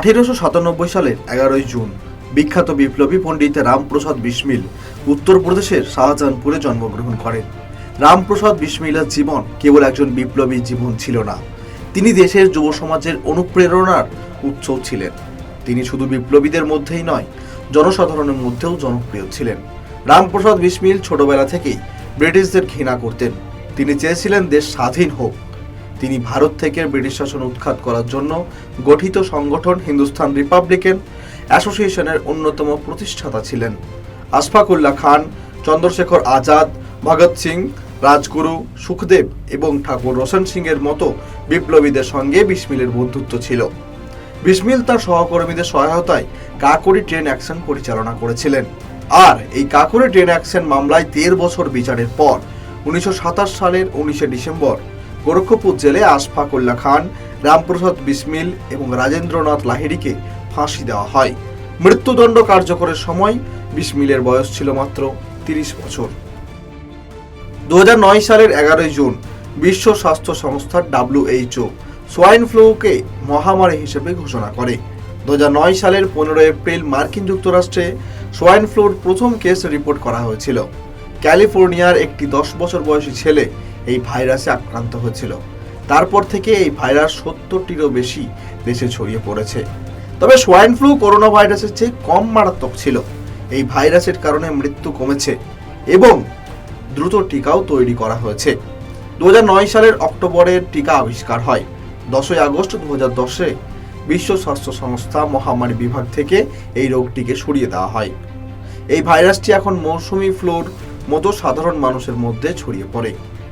আঠেরোশো সাতানব্বই সালের এগারোই জুন বিখ্যাত বিপ্লবী পণ্ডিত রামপ্রসাদ বিসমিল উত্তরপ্রদেশের শাহজাহানপুরে জন্মগ্রহণ করেন। রামপ্রসাদ বিসমিলের জীবন কেবল একজন বিপ্লবী জীবন ছিল না, তিনি দেশের যুব সমাজের অনুপ্রেরণার উৎস ছিলেন। তিনি শুধু বিপ্লবীদের মধ্যেই নয়, জনসাধারণের মধ্যেও জনপ্রিয় ছিলেন। রামপ্রসাদ বিসমিল ছোটবেলা থেকেই ব্রিটিশদের ঘৃণা করতেন। তিনি চেয়েছিলেন দেশ স্বাধীন হোক তিনি ভারত থেকে ব্রিটিশ শাসন উৎখাত করার জন্য গঠিত সংগঠন হিন্দুস্তান রিপাবলিকান অ্যাসোসিয়েশনের অন্যতম প্রতিষ্ঠাতা ছিলেন। আশফাকুল্লাহ খান, চন্দ্রশেখর আজাদ, ভগৎ সিং, রাজগুরু, সুখদেব এবং ঠাকুর রোশন সিং এর মতো বিপ্লবীদের সঙ্গে বিসমিলের বন্ধুত্ব ছিল। বিসমিল তার সহকর্মীদের সহায়তায় কাকুরি ট্রেন অ্যাকশন পরিচালনা করেছিলেন। আর এই কাকুরি ট্রেন অ্যাকশন মামলায় দেড় বছর বিচারের পর, উনিশশো সাতাশ সালের উনিশে ডিসেম্বর গোরক্ষপুর জেলে আশফাকুল্লাহ খান, রামপ্রসাদ বিসমিল এবং রাজেন্দ্রনাথ লাহিড়িকে ফাঁসি দেওয়া হয়। মৃত্যুদণ্ড কার্যকরের সময় বিসমিলের বয়স ছিল মাত্র তিরিশ বছর। দু সালের এগারোই জুন বিশ্ব স্বাস্থ্য সংস্থা ডাব্লিউএইচও সোয়াইন ফ্লুকে মহামারী হিসেবে ঘোষণা করে। দু হাজার নয় সালের পনেরো এপ্রিল মার্কিন যুক্তরাষ্ট্রে সোয়াইন ফ্লুর প্রথম কেস রিপোর্ট করা হয়েছিল। ক্যালিফোর্নিয়ার একটি দশ বছর বয়সী ছেলে এই ভাইরাসে আক্রান্ত হয়েছিল। তারপর থেকে এই ভাইরাস সত্তরটিরও বেশি দেশে ছড়িয়ে পড়েছে। তবে সোয়াইন ফ্লু করোনা ভাইরাসের চেয়ে কম মারাত্মক ছিল। এই ভাইরাসের কারণে মৃত্যু কমেছে এবং দ্রুত টিকাও তৈরি করা হয়েছে। দু হাজার নয় সালের অক্টোবরের টিকা আবিষ্কার হয়। দশই আগস্ট দু হাজার দশে বিশ্ব স্বাস্থ্য সংস্থা মহামারী বিভাগ থেকে এই রোগটিকে সরিয়ে দেওয়া হয়। এই ভাইরাসটি এখন মৌসুমি ফ্লুর মতো সাধারণ মানুষের মধ্যে ছড়িয়ে পড়ে।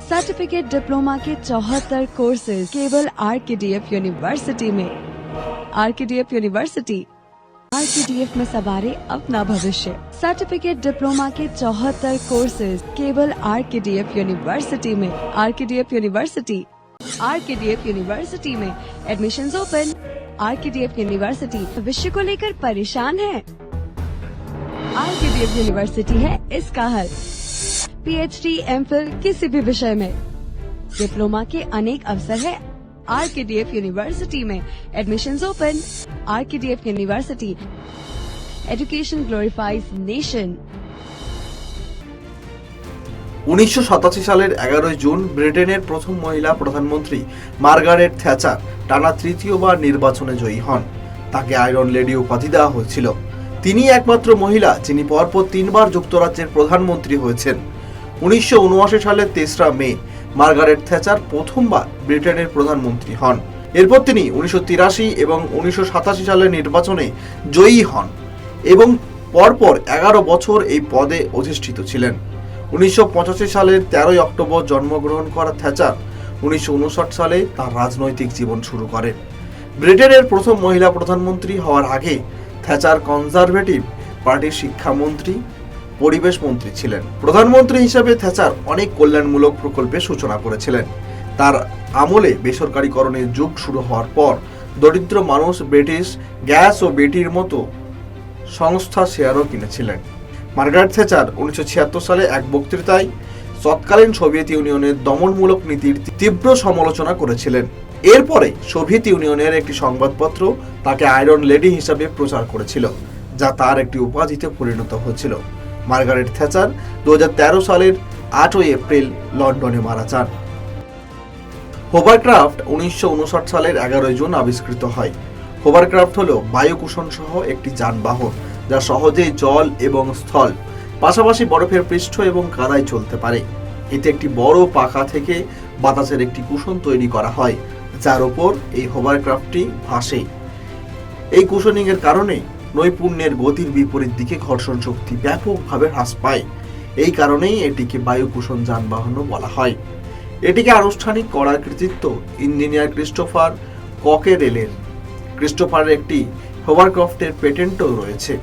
सर्टिफिकेट डिप्लोमा के चौहत्तर कोर्सेज केवल R K D F university में। R K D F university R K D F में सवारे अपना भविष्य। सर्टिफिकेट डिप्लोमा के चौहत्तर कोर्सेज केवल R K D F university में। R K D F university R K D F university में। Admission open R K D F university भविष्य को लेकर परेशान है। R K D F university है इसका हल। पीएचडी एमफिल किसी भी विषय में डिप्लोमा के अनेक अवसर है R K D F university में admission open R K D F university education glorifies nation উনিশশো সালের এগারোই জুন ব্রিটেনের প্রথম মহিলা প্রধানমন্ত্রী মার্গারেট থ্যাচার টানা তৃতীয়বার নির্বাচনে জয়ী হন তাকে আয়রন লেডি উপাধি দেওয়া হয়েছিল তিনি একমাত্র মহিলা যিনি পরপর তিনবার যুক্তরাজ্যের প্রধানমন্ত্রী হয়েছেন উনিশশো সালের তেসরা মে মার্গারেট থ্যাচার প্রথমবার ব্রিটেনের প্রধানমন্ত্রী হন। এরপর তিনি উনিশশো তিরাশি এবং উনিশশো সালের নির্বাচনে জয়ী হন এবং পরপর এগারো বছর এই পদে অধিষ্ঠিত ছিলেন। উনিশশো সালের তেরোই অক্টোবর জন্মগ্রহণ করা থ্যাচার উনিশশো উনষাট সালে তার রাজনৈতিক জীবন শুরু করেন ব্রিটেনের প্রথম মহিলা প্রধানমন্ত্রী হওয়ার আগে থ্যাচার কনজারভেটিভ পার্টির শিক্ষামন্ত্রী পরিবেশ মন্ত্রী ছিলেন। প্রধানমন্ত্রী হিসেবে থ্যাচার অনেক কল্যাণমূলক প্রকল্পের সূচনা করেছিলেন। তার আমলে বেসরকারীকরণের যুগ শুরু হওয়ার পর দরিদ্র মানুষ ব্রিটিশ গ্যাস ও বেটির মতো সংস্থা শেয়ারও কিনেছিলেন। মার্গারেট থ্যাচার উনিশশো সালে এক বক্তৃতায় তৎকালীন সোভিয়েত ইউনিয়নের দমনমূলক নীতির তীব্র সমালোচনা করেছিলেন। এরপরে সোভিয়েত ইউনিয়নের একটি সংবাদপত্র তাকে আয়রন লেডি হিসাবে প্রচার করেছিল, যা তার একটি উপাধিতে পরিণত হয়েছিল। মার্গারেট থ্যাচার দু হাজার তেরো সালের আটই এপ্রিল লন্ডনে মারা যান। হোভারক্রাফট উনিশশো সালের এগারোই জুন আবিষ্কৃত হয়। হোভারক্রাফট হল বায়ুকুষণ সহ একটি যানবাহন, যা সহজেই জল এবং স্থল, পাশাপাশি বরফের পৃষ্ঠ এবং কাদায় চলতে পারে। এতে একটি বড় পাখা থেকে বাতাসের একটি কুশন তৈরি করা হয়, যার ওপর এই হোভারক্রাফটটি ভাসে। এই কুশনিংয়ের কারণে নৈপুণ্যের গতির বিপরীত দিকে ঘর্ষণ শক্তি ব্যাপকভাবে হ্রাস পায়। এই কারণেই এটিকে বায়ুকুশন যানবাহনও বলা হয়। এটিকে আনুষ্ঠানিক করার কৃতিত্ব ইঞ্জিনিয়ার ক্রিস্টোফার ককেরেলের ক্রিস্টোফারের একটি হোভারক্রফটের পেটেন্টও রয়েছে।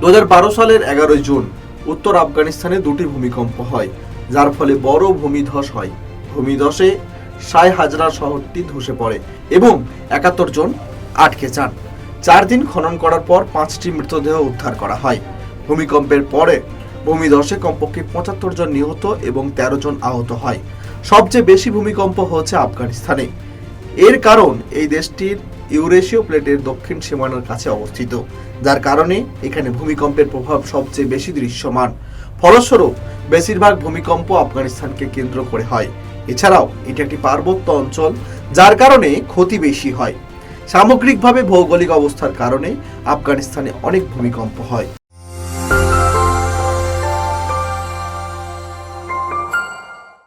দু হাজার বারো সালের এগারোই জুন উত্তর আফগানিস্তানে দুটি ভূমিকম্প হয়, যার ফলে বড় ভূমিধস হয়। ভূমিধসে সাই হাজরা শহরটি ধসে পড়ে এবং একাত্তর জন আটকে যান। চার দিন খনন করার পর পাঁচটি মৃতদেহ উদ্ধার করা হয়। ভূমিকম্পের পরে ভূমিধসে কমপক্ষে পঁচাত্তর জন নিহত এবং তেরো জন আহত হয়। সবচেয়ে বেশি ভূমিকম্প হচ্ছে আফগানিস্তানে। এর কারণ এই দেশটির ইউরেশীয় প্লেটের দক্ষিণ সীমানার কাছে অবস্থিত, যার কারণে এখানে ভূমিকম্পের প্রভাব সবচেয়ে বেশি দৃশ্যমান। ফলস্বরূপ, বেশিরভাগ ভূমিকম্প আফগানিস্তানকে কেন্দ্র করে হয়। এছাড়াও, এটি একটি পার্বত্য অঞ্চল, যার কারণে ক্ষতি বেশি হয়। সামগ্রিকভাবে ভৌগোলিক অবস্থার কারণে আফগানিস্তানে অনেক ভূমিকম্প হয়।